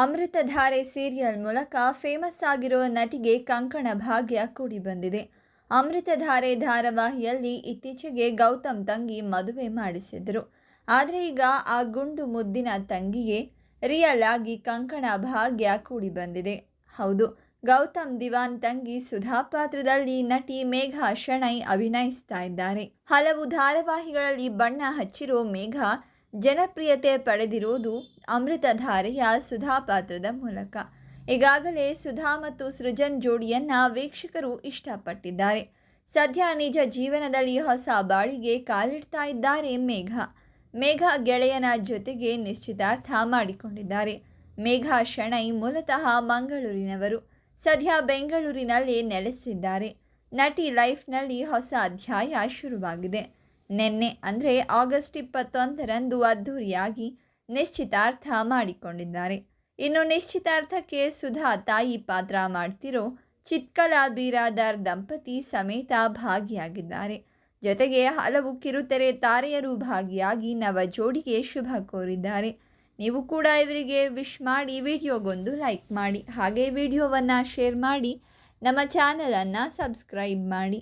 Amruthadhaare serial ಮೂಲಕ famous ಆಗಿರೋ ನಟಿಗೆ ಕಂಕಣ ಭಾಗ್ಯ ಕೂಡಿ ಬಂದಿದೆ. ಅಮೃತಧಾರೆ ಧಾರಾವಾಹಿಯಲ್ಲಿ ಇತ್ತೀಚೆಗೆ ಗೌತಮ್ ತಂಗಿ ಮದುವೆ ಮಾಡಿಸಿದರು. ಆದರೆ ಈಗ ಆ ಗುಂಡು ಮುದ್ದಿನ ತಂಗಿಗೆ ರಿಯಲ್ ಆಗಿ ಕಂಕಣ ಭಾಗ್ಯ ಕೂಡಿ ಬಂದಿದೆ. ಹೌದು, ಗೌತಮ್ ದಿವಾನ್ ತಂಗಿ ಸುಧಾ ಪಾತ್ರದಲ್ಲಿ ನಟಿ ಮೇಘಾ ಶೆಣೈ ಅಭಿನಯಿಸ್ತಾ ಇದ್ದಾರೆ. ಹಲವು ಧಾರಾವಾಹಿಗಳಲ್ಲಿ ಬಣ್ಣ ಹಚ್ಚಿರೋ ಮೇಘಾ ಜನಪ್ರಿಯತೆ ಪಡೆದಿರುವುದು ಅಮೃತಧಾರೆಯ ಸುಧಾ ಪಾತ್ರದ ಮೂಲಕ. ಈಗಾಗಲೇ ಸುಧಾ ಮತ್ತು ಸೃಜನ್ ಜೋಡಿಯನ್ನ ವೀಕ್ಷಕರು ಇಷ್ಟಪಟ್ಟಿದ್ದಾರೆ. ಸದ್ಯ ನಿಜ ಜೀವನದಲ್ಲಿ ಹೊಸ ಬಾಳಿಗೆ ಕಾಲಿಡ್ತಾ ಇದ್ದಾರೆ ಮೇಘ. ಮೇಘ ಗೆಳೆಯನ ಜೊತೆಗೆ ನಿಶ್ಚಿತಾರ್ಥ ಮಾಡಿಕೊಂಡಿದ್ದಾರೆ. ಮೇಘ ಶೆಣೈ ಮೂಲತಃ ಮಂಗಳೂರಿನವರು. ಸದ್ಯ ಬೆಂಗಳೂರಿನಲ್ಲಿ ನೆಲೆಸಿದ್ದಾರೆ. ನಟಿ ಲೈಫ್ನಲ್ಲಿ ಹೊಸ ಅಧ್ಯಾಯ ಶುರುವಾಗಿದೆ. ನಿನ್ನೆ, ಅಂದರೆ ಆಗಸ್ಟ್ ಇಪ್ಪತ್ತೊಂದರಂದು ಅದ್ಧೂರಿಯಾಗಿ ನಿಶ್ಚಿತಾರ್ಥ ಮಾಡಿಕೊಂಡಿದ್ದಾರೆ. ಇನ್ನು ನಿಶ್ಚಿತಾರ್ಥಕ್ಕೆ ಸುಧಾ ತಾಯಿ ಪಾತ್ರ ಮಾಡ್ತಿರೋ ಚಿತ್ಕಲಾ ಬೀರಾದಾರ್ ದಂಪತಿ ಸಮೇತ ಭಾಗಿಯಾಗಿದ್ದಾರೆ. ಜೊತೆಗೆ ಹಲವು ಕಿರುತೆರೆ ತಾರೆಯರು ಭಾಗಿಯಾಗಿ ನವ ಜೋಡಿಗೆ ಶುಭ ಕೋರಿದ್ದಾರೆ. ನೀವು ಕೂಡ ಇವರಿಗೆ ವಿಶ್ ಮಾಡಿ ವಿಡಿಯೋಗೊಂದು ಲೈಕ್ ಮಾಡಿ. ಹಾಗೆ ವಿಡಿಯೋವನ್ನು ಶೇರ್ ಮಾಡಿ, ನಮ್ಮ ಚಾನಲನ್ನು ಸಬ್ಸ್ಕ್ರೈಬ್ ಮಾಡಿ.